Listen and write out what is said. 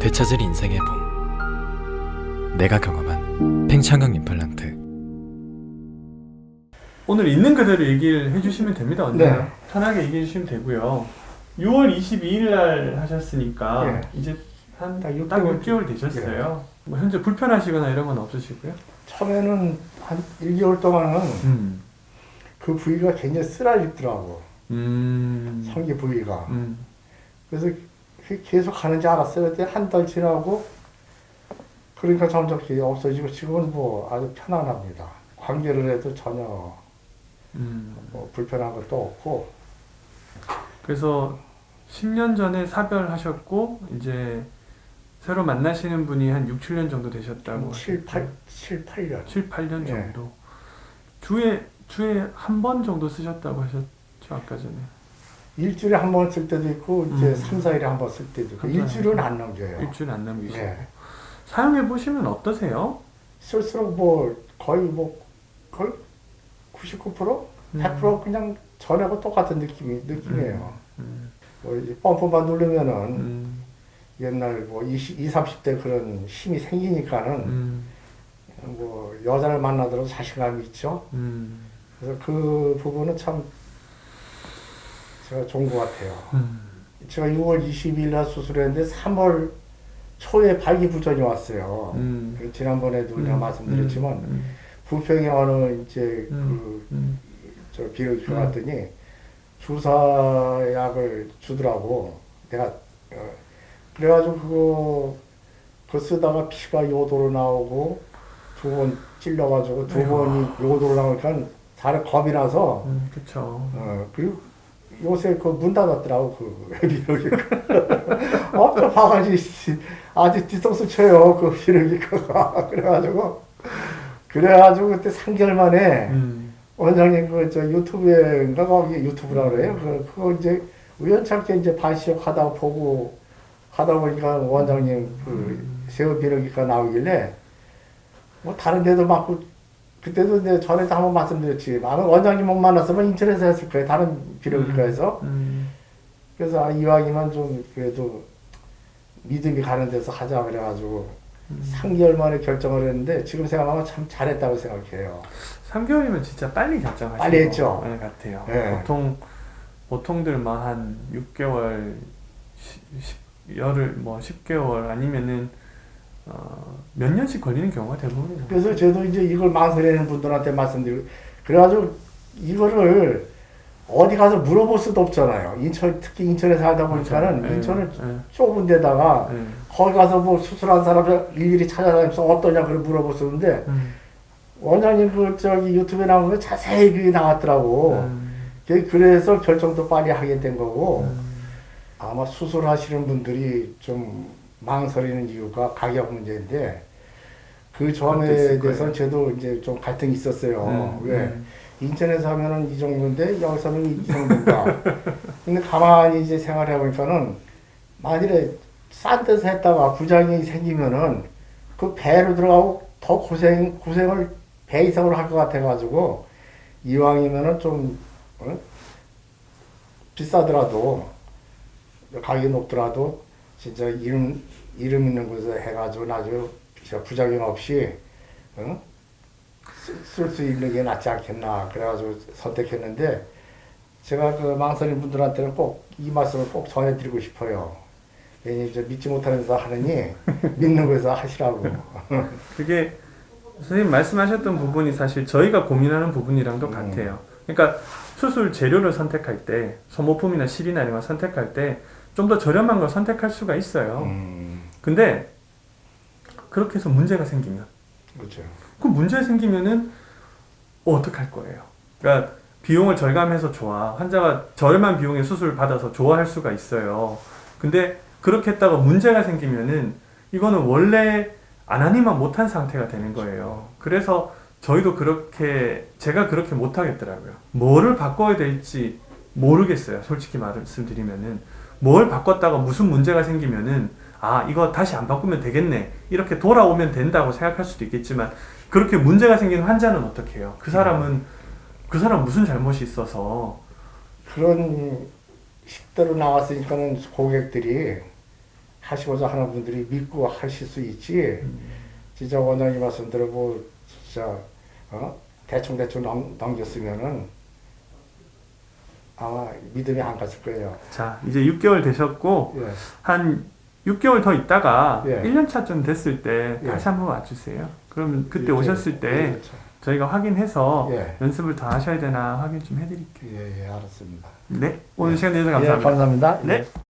되찾을 인생의 봄 내가 경험한 팽창강 임플란트 오늘 있는 그대로 얘기를 해주시면 됩니다. 언제나 네. 편하게 얘기해 주시면 되고요. 6월 22일 날 하셨으니까 네. 이제 한딱딱 6개월, 6개월 되셨어요. 뭐 현재 불편하시거나 이런 건 없으시고요. 처음에는 한 1개월 동안은 음. 그 부위가 굉장히 쓰라리더라고. 음. 성기 부위가. 음. 그래서 그- 계속 가는지 알았어요. 그때 한 달 지나고 그러니까 점점 없어지고 지금은 뭐 아주 편안합니다. 관계를 해도 전혀 음. 뭐 불편한 것도 없고 그래서 10년 전에 사별하셨고 이제 새로 만나시는 분이 한 6, 7년 정도 되셨다고 7, 8, 7, 8년. 7, 8년 예. 정도. 주에 주에 한 번 정도 쓰셨다고 하셨죠 아까 전에. 일주일에 한 번 쓸 때도 있고 이제 음. 3, 4일에 한 번 쓸 때도 있고 삼, 일주일은. 안 넘겨요. 일주일 안 남기시고 네. 사용해 보시면 어떠세요? 쓸수록 뭐 거의 뭐 거의 99% 음. 100% 그냥 전하고 똑같은 느낌이 느낌이에요. 음, 뭐 이제 펌프만 누르면은 음, 옛날 뭐 20, 20, 30대 그런 힘이 생기니까는 음, 뭐 여자를 만나더라도 자신감이 있죠. 음, 그래서 그 부분은 참 제가 좋은 것 같아요. 음, 제가 6월 20일 날 수술했는데 3월 초에 발기부전이 왔어요. 음. 그 지난번에도 내가 음, 말씀드렸지만 음, 부평에 어느 이제 음, 음, 그저 비료기 음. 갔더니 주사약을 주더라고. 내가 어, 그래가지고 그거 그 쓰다가 피가 요도로 나오고 두 번 찔려가지고 두. 번이 요도로 나오니까 다른 겁이 나서 음, 그쵸. 어, 그리고 요새 그 문 닫았더라고 그 비료기 엄청 바가지. 아주 뒤통수 쳐요 그 비료기가 그래가지고. 그래가지고 그때 3개월 만에 음, 원장님 그 저 유튜브에인가 거기 유튜브라 그래요. 그 그거 이제 우연찮게 이제 반시욕 하다 보고 하다 보니까 원장님 그 새우 비료기가 나오길래 뭐 다른 데도 맞고 그때도 이제 전에도 한번 말씀드렸지. 아마 원장님 못 만났으면 인터넷에서 했을 거예요. 다른 비료기과에서. 음, 그래서 아, 이왕이면 좀 그래도 믿음이 가는 데서 하자 그래가지고 음. 3개월 만에 결정을 했는데 지금 생각하면 참 잘했다고 생각해요. 3개월이면 진짜 빨리 결정하신 빨리 했죠. 것 같아요. 네. 보통 보통들만 한 6개월, 10, 열흘 뭐 10개월 아니면은 어, 몇 년씩 걸리는 경우가 대부분이죠. 그래서 저도 이제 이걸 망설이는 분들한테 말씀드리고 그래가지고 이거를 어디 가서 물어볼 수도 없잖아요. 인천 특히 인천에 살다 보니까는 그렇죠. 인천은 예, 좁은 데다가 예, 예. 거기 가서 뭐 수술한 사람 일일이 찾아다니면서 어떠냐 그걸 물어볼 수 있는데 음, 원장님 그 저기 유튜브에 나온 거 자세히 그게 나왔더라고. 음, 그래서 결정도 빨리 하게 된 거고 음, 아마 수술하시는 분들이 좀 망설이는 이유가 가격 문제인데 그 점에 대해서는. 저도 이제 좀 갈등이 있었어요. 음, 왜? 음, 인천에서 하면은 이 정도인데 여기서는 이 정도인가. 근데 가만히 이제 생활해 보니까는 만일에 싼 데서 했다가 부작용이 생기면은 그 배로 들어가고 더 고생 고생을 배 이상으로 할 것 같아 가지고 이왕이면은 좀 어? 비싸더라도 가격이 높더라도 진짜 이름 이름 있는 곳에 해가지고 나중에 진짜 부작용 없이 어? 쓸수 있는 게 낫지 않겠나 그래가지고 선택했는데 제가 그 망설인 분들한테는 꼭 이 말씀을 꼭 전해드리고 싶어요. 괜히 이제 믿지 못하는 데서 하느니 믿는 곳에서 하시라고. 그게 선생님 말씀하셨던 부분이 사실 저희가 고민하는 부분이랑도 음. 같아요. 그러니까 수술 재료를 선택할 때 소모품이나 실이나 이런 걸 선택할 때 좀 더 저렴한 걸 선택할 수가 있어요. 음, 근데 그렇게 해서 문제가 생기면 그렇죠. 그 문제 생기면은 어, 어떡할 거예요? 그러니까 비용을 절감해서 좋아. 환자가 저렴한 비용에 수술 받아서 좋아할 수가 있어요. 근데 그렇게 했다가 문제가 생기면은 이거는 원래 안 하니만 못한 상태가 되는 거예요. 그래서 저희도 그렇게 제가 그렇게 못 하겠더라고요. 뭐를 바꿔야 될지 모르겠어요. 솔직히 말씀드리면은 뭘 바꿨다가 무슨 문제가 생기면은 아 이거 다시 안 바꾸면 되겠네 이렇게 돌아오면 된다고 생각할 수도 있겠지만 그렇게 문제가 생긴 환자는 어떻게 해요? 그 사람은 그 사람 무슨 잘못이 있어서 그런 식대로 나왔으니까는 고객들이 하시고자 하는 분들이 믿고 하실 수 있지. 진짜 원장님 말씀대로 뭐 진짜 어? 대충 대충 넘, 넘겼으면은 아마 믿음이 안 갔을 거예요. 자, 이제 6개월 되셨고 예. 한 6개월 더 있다가 예. 1년 차쯤 됐을 때 예. 다시 한번 와주세요. 그러면 그때 예, 오셨을 때 예, 그렇죠. 저희가 확인해서 예. 연습을 더 하셔야 되나 확인 좀 해드릴게요. 예, 예, 알았습니다. 네, 오늘 예. 시간 내주셔서 예, 감사합니다. 감사합니다. 네. 예.